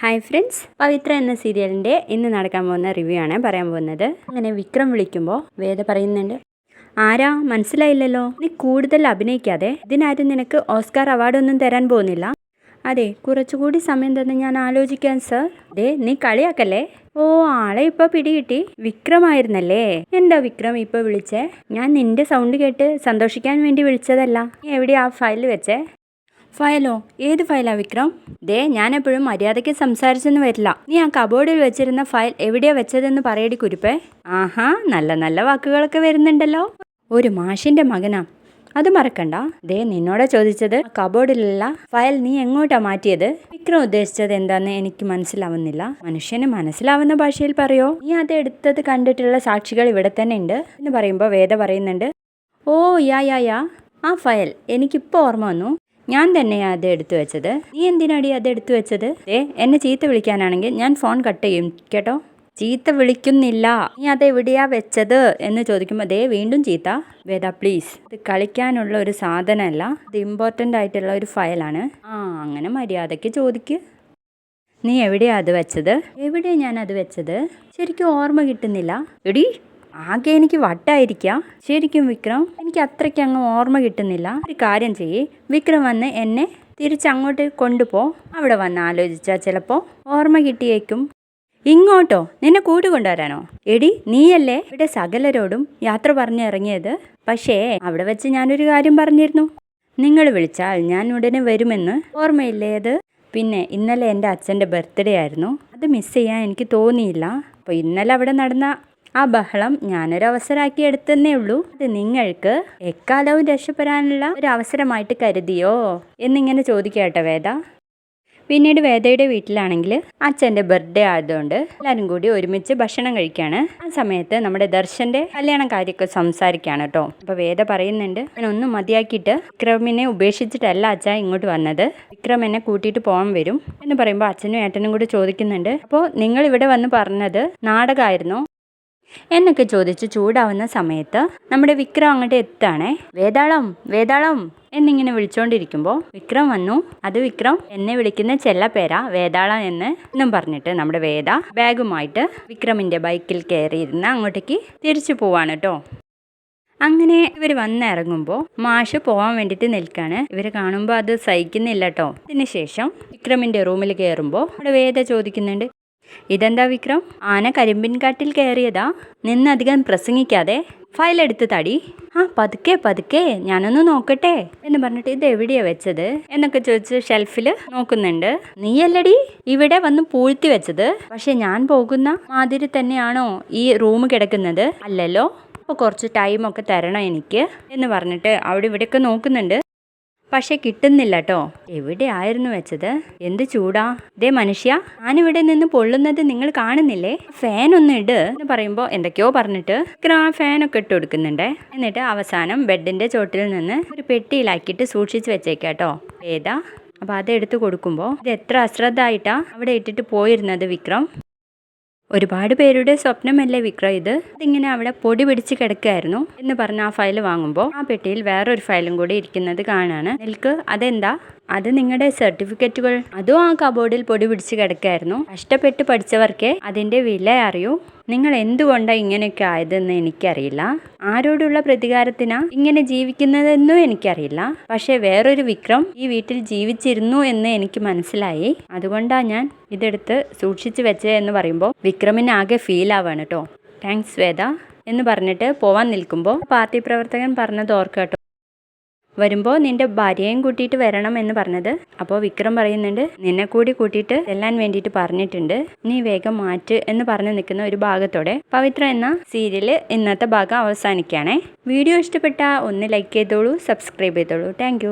Hi friends. പവിത്ര എന്ന സീരിയലിന്റെ ഇന്ന് നടക്കാൻ പോകുന്ന റിവ്യൂ ആണ് പറയാൻ പോകുന്നത്. അങ്ങനെ വിക്രം വിളിക്കുമ്പോൾ വേദ പറയുന്നുണ്ട് ആരാ? മനസ്സിലായില്ലല്ലോ. നീ കൂടുതൽ അഭിനയിക്കാതെ ഇതിനാരും നിനക്ക് ഓസ്കാർ അവാർഡൊന്നും തരാൻ പോകുന്നില്ല. അതെ കുറച്ചുകൂടി സമയം തന്നെ ഞാൻ ആലോചിക്കാൻ സർ. അതെ നീ കളിയാക്കല്ലേ? ഓ ആളെ ഇപ്പൊ പിടികിട്ടി. വിക്രമായിരുന്നല്ലേ? എന്താ വിക്രം ഇപ്പൊ വിളിച്ചേ? ഞാൻ നിന്റെ സൗണ്ട് കേട്ട് സന്തോഷിക്കാൻ വേണ്ടി വിളിച്ചതല്ല. നീ എവിടെയാ ആ ഫയൽ വെച്ചേ? ഫയലോ? ഏത് ഫയലാ വിക്രം? ദേ ഞാൻ എപ്പോഴും മര്യാദയ്ക്ക് സംസാരിച്ചെന്ന് വരില്ല. നീ ആ കബോർഡിൽ വെച്ചിരുന്ന ഫയൽ എവിടെയാ വെച്ചതെന്ന് പറയടി കുരുപ്പേ. ആഹാ നല്ല നല്ല വാക്കുകളൊക്കെ വരുന്നുണ്ടല്ലോ. ഒരു മാഷിന്റെ മകനാ. അത് മറക്കണ്ട. ദേ നിന്നോടാ ചോദിച്ചത് കബോർഡിലുള്ള ഫയൽ നീ എങ്ങോട്ടാ മാറ്റിയത്? വിക്രം ഉദ്ദേശിച്ചത് എന്താന്ന് എനിക്ക് മനസ്സിലാവുന്നില്ല. മനുഷ്യന് മനസ്സിലാവുന്ന ഭാഷയിൽ പറയോ? നീ അത് എടുത്തത് കണ്ടിട്ടുള്ള സാക്ഷികൾ ഇവിടെ തന്നെ ഉണ്ട് എന്ന് പറയുമ്പോൾ വേദ പറയുന്നുണ്ട്. ഓ യാ യാ യാ. ആ ഫയൽ എനിക്കിപ്പോൾ ഓർമ്മ വന്നു. ഞാൻ തന്നെയാ അത് എടുത്തു വെച്ചത്. നീ എന്തിനാടി അത് എടുത്തു വെച്ചത്? ഏ എന്നെ ചീത്ത വിളിക്കാനാണെങ്കിൽ ഞാൻ ഫോൺ കട്ട് ചെയ്യും കേട്ടോ? ചീത്ത വിളിക്കുന്നില്ല. നീ അത് എവിടെയാ വെച്ചത്? എന്ന് ചോദിക്കുമ്പോൾ ദേ വീണ്ടും ചീത്ത. വേദ പ്ലീസ് ഇത് കളിക്കാനുള്ള ഒരു സാധനമല്ല. ഇത് ഇമ്പോർട്ടന്റ് ആയിട്ടുള്ള ഒരു ഫയലാണ് ആ അങ്ങനെ മര്യാദയ്ക്ക് ചോദിക്ക്. നീ എവിടെയാ അത് വെച്ചത്? എവിടെയാ ഞാൻ അത് വെച്ചത്? ശരിക്കും ഓർമ്മ കിട്ടുന്നില്ല. എടി ആകെ എനിക്ക് വട്ടായിരിക്കാം. ശരിക്കും വിക്രം എനിക്ക് അത്രയ്ക്ക് അങ്ങ് ഓർമ്മ കിട്ടുന്നില്ല. ഒരു കാര്യം ചെയ്യേ. വിക്രം വന്ന് എന്നെ തിരിച്ചങ്ങോട്ട് കൊണ്ടുപോ. അവിടെ വന്ന് ആലോചിച്ചാൽ ചിലപ്പോൾ ഓർമ്മ കിട്ടിയേക്കും. ഇങ്ങോട്ടോ? നിന്നെ കൂട്ടു കൊണ്ടുവരാനോ? എടി നീയല്ലേ ഇവിടെ സകലരോടും യാത്ര പറഞ്ഞിറങ്ങിയത്? പക്ഷേ അവിടെ വെച്ച് ഞാനൊരു കാര്യം പറഞ്ഞിരുന്നു. നിങ്ങൾ വിളിച്ചാൽ ഞാൻ ഉടനെ വരുമെന്ന്. ഓർമ്മയില്ലേ അത്? പിന്നെ ഇന്നലെ എന്റെ അച്ഛന്റെ ബർത്ത്ഡേ ആയിരുന്നു. അത് മിസ് ചെയ്യാൻ എനിക്ക് തോന്നിയില്ല. അപ്പോൾ ഇന്നലെ അവിടെ നടന്ന ആ ബഹളം ഞാനൊരു അവസരമാക്കി എടുത്തന്നേ ഉള്ളൂ അത് നിങ്ങൾക്ക് എക്കാലവും രക്ഷപ്പെടാനുള്ള ഒരു അവസരമായിട്ട് കരുതിയോ? എന്നിങ്ങനെ ചോദിക്കട്ടെ വേദ. പിന്നീട് വേദയുടെ വീട്ടിലാണെങ്കിൽ അച്ഛന്റെ ബർത്ത്ഡേ ആയതുകൊണ്ട് എല്ലാവരും കൂടി ഒരുമിച്ച് ഭക്ഷണം കഴിക്കുകയാണ്. ആ സമയത്ത് നമ്മുടെ ദർശന്റെ കല്യാണ കാര്യമൊക്കെ സംസാരിക്കുകയാണ് കേട്ടോ. അപ്പോൾ വേദ പറയുന്നുണ്ട് ഞാൻ ഒന്നും മതിയാക്കിയിട്ട് വിക്രമിനെ ഉപേക്ഷിച്ചിട്ടല്ല അച്ഛ ഇങ്ങോട്ട് വന്നത്. വിക്രം എന്നെ കൂട്ടിയിട്ട് പോകാൻ വരും. എന്ന് പറയുമ്പോൾ അച്ഛനും ഏട്ടനും കൂടി ചോദിക്കുന്നുണ്ട് അപ്പോൾ നിങ്ങൾ ഇവിടെ വന്ന് പറഞ്ഞത് നാടകമായിരുന്നോ? എന്നൊക്കെ ചോദിച്ച് ചൂടാവുന്ന സമയത്ത് നമ്മുടെ വിക്രം അങ്ങോട്ട് എത്താണേ വേതാളം വേതാളം എന്നിങ്ങനെ വിളിച്ചുകൊണ്ടിരിക്കുമ്പോൾ വിക്രം വന്നു. അത് വിക്രം എന്നെ വിളിക്കുന്ന ചെല്ല പേരാ വേതാളം എന്ന് എന്നും പറഞ്ഞിട്ട് നമ്മുടെ വേദ ബാഗുമായിട്ട് വിക്രമിന്റെ ബൈക്കിൽ കയറിയിരുന്ന് അങ്ങോട്ടേക്ക് തിരിച്ചു പോവാണ് കേട്ടോ. അങ്ങനെ ഇവർ വന്നിറങ്ങുമ്പോൾ മാഷ് പോകാൻ വേണ്ടിയിട്ട് നിൽക്കുകയാണ് ഇവർ കാണുമ്പോൾ അത് സഹിക്കുന്നില്ല കേട്ടോ. അതിനുശേഷം വിക്രമിന്റെ റൂമിൽ കയറുമ്പോൾ അവിടെ വേദ ചോദിക്കുന്നുണ്ട് ഇതെന്താ വിക്രം? ആന കരിമ്പിൻ കാട്ടിൽ കയറിയതാ? നിന്നധികം പ്രസംഗിക്കാതെ ഫയൽ എടുത്ത് തടി. ആ പതുക്കെ പതുക്കെ ഞാനൊന്ന് നോക്കട്ടെ എന്ന് പറഞ്ഞിട്ട് ഇത് എവിടെയാ വെച്ചത് എന്നൊക്കെ ചോദിച്ച് ഷെൽഫിൽ നോക്കുന്നുണ്ട്. നീയല്ലടി ഇവിടെ വന്ന് പൂഴ്ത്തി വെച്ചത്. പക്ഷെ ഞാൻ പോകുന്ന മാതിരി തന്നെയാണോ ഈ റൂം കിടക്കുന്നത്? അല്ലല്ലോ. അപ്പോൾ കുറച്ച് ടൈമൊക്കെ തരണം എനിക്ക് എന്ന് പറഞ്ഞിട്ട് അവിടെ ഇവിടെയൊക്കെ നോക്കുന്നുണ്ട്. പക്ഷെ കിട്ടുന്നില്ല കേട്ടോ എവിടെ ആയിരുന്നു വെച്ചത്? എന്ത് ചൂടാ? ദേ മനുഷ്യ ഞാനിവിടെ നിന്ന് പൊള്ളുന്നത് നിങ്ങൾ കാണുന്നില്ലേ? ഫാൻ ഒന്ന് ഇട് എന്ന് പറയുമ്പോൾ എന്തൊക്കെയോ പറഞ്ഞിട്ട് ഫാൻ ഒക്കെ ഇട്ട് കൊടുക്കുന്നുണ്ടേ. എന്നിട്ട് അവസാനം ബെഡിന്റെ ചോട്ടിൽ നിന്ന് ഒരു പെട്ടിയിലാക്കിയിട്ട് സൂക്ഷിച്ചു വെച്ചേക്കാട്ടോ. ഏതാ? അപ്പോൾ അതെടുത്ത് കൊടുക്കുമ്പോൾ ഇത് എത്ര അശ്രദ്ധമായിട്ടാ അവിടെ ഇട്ടിട്ട് പോയിരുന്നത് വിക്രം. ഒരുപാട് പേരുടെ സ്വപ്നമല്ലേ വിക്രം ഇത്? ഇതിങ്ങനെ അവിടെ പൊടി പിടിച്ച് കിടക്കുകയായിരുന്നു എന്ന് പറഞ്ഞ ആ ഫയൽ വാങ്ങുമ്പോൾ ആ പെട്ടിയിൽ വേറൊരു ഫയലും കൂടി ഇരിക്കുന്നത് കാണാണ്. നിൽക്ക് അതെന്താ? അത് നിങ്ങളുടെ സർട്ടിഫിക്കറ്റുകൾ. അതും ആ കബോർഡിൽ പൊടി പിടിച്ച് കിടക്കുകയായിരുന്നു. കഷ്ടപ്പെട്ട് പഠിച്ചവർക്കേ അതിന്റെ വില അറിയൂ. നിങ്ങൾ എന്തുകൊണ്ടാണ് ഇങ്ങനെയൊക്കെ ആയതെന്ന് എനിക്കറിയില്ല. ആരോടുള്ള പ്രതികാരത്തിനാ ഇങ്ങനെ ജീവിക്കുന്നതെന്നും എനിക്കറിയില്ല. പക്ഷേ വേറൊരു വിക്രം ഈ വീട്ടിൽ ജീവിച്ചിരുന്നു എന്ന് എനിക്ക് മനസ്സിലായി. അതുകൊണ്ടാണ് ഞാൻ ഇതെടുത്ത് സൂക്ഷിച്ചു വെച്ചത് എന്ന് പറയുമ്പോൾ വിക്രമിന് ആകെ ഫീൽ ആവാണ് കേട്ടോ താങ്ക്സ് വേദ എന്ന് പറഞ്ഞിട്ട് പോവാൻ നിൽക്കുമ്പോൾ പാർട്ടി പ്രവർത്തകൻ പറഞ്ഞത് ഓർക്കട്ടോ വരുമ്പോൾ നിന്റെ ഭാര്യയും കൂട്ടിയിട്ട് വരണം എന്ന് പറഞ്ഞത്. അപ്പോൾ വിക്രം പറയുന്നുണ്ട് നിന്നെ കൂടി കൂട്ടിയിട്ട് ചെല്ലാൻ വേണ്ടിയിട്ട് പറഞ്ഞിട്ടുണ്ട്. നീ വേഗം മാറ്റ് എന്ന് പറഞ്ഞു നിൽക്കുന്ന ഒരു ഭാഗത്തോടെ പവിത്ര എന്ന സീരിയൽ ഇന്നത്തെ ഭാഗം അവസാനിക്കുകയാണേ. വീഡിയോ ഇഷ്ടപ്പെട്ടാൽ ഒന്ന് ലൈക്ക് ചെയ്തോളൂ സബ്സ്ക്രൈബ് ചെയ്തോളൂ. താങ്ക്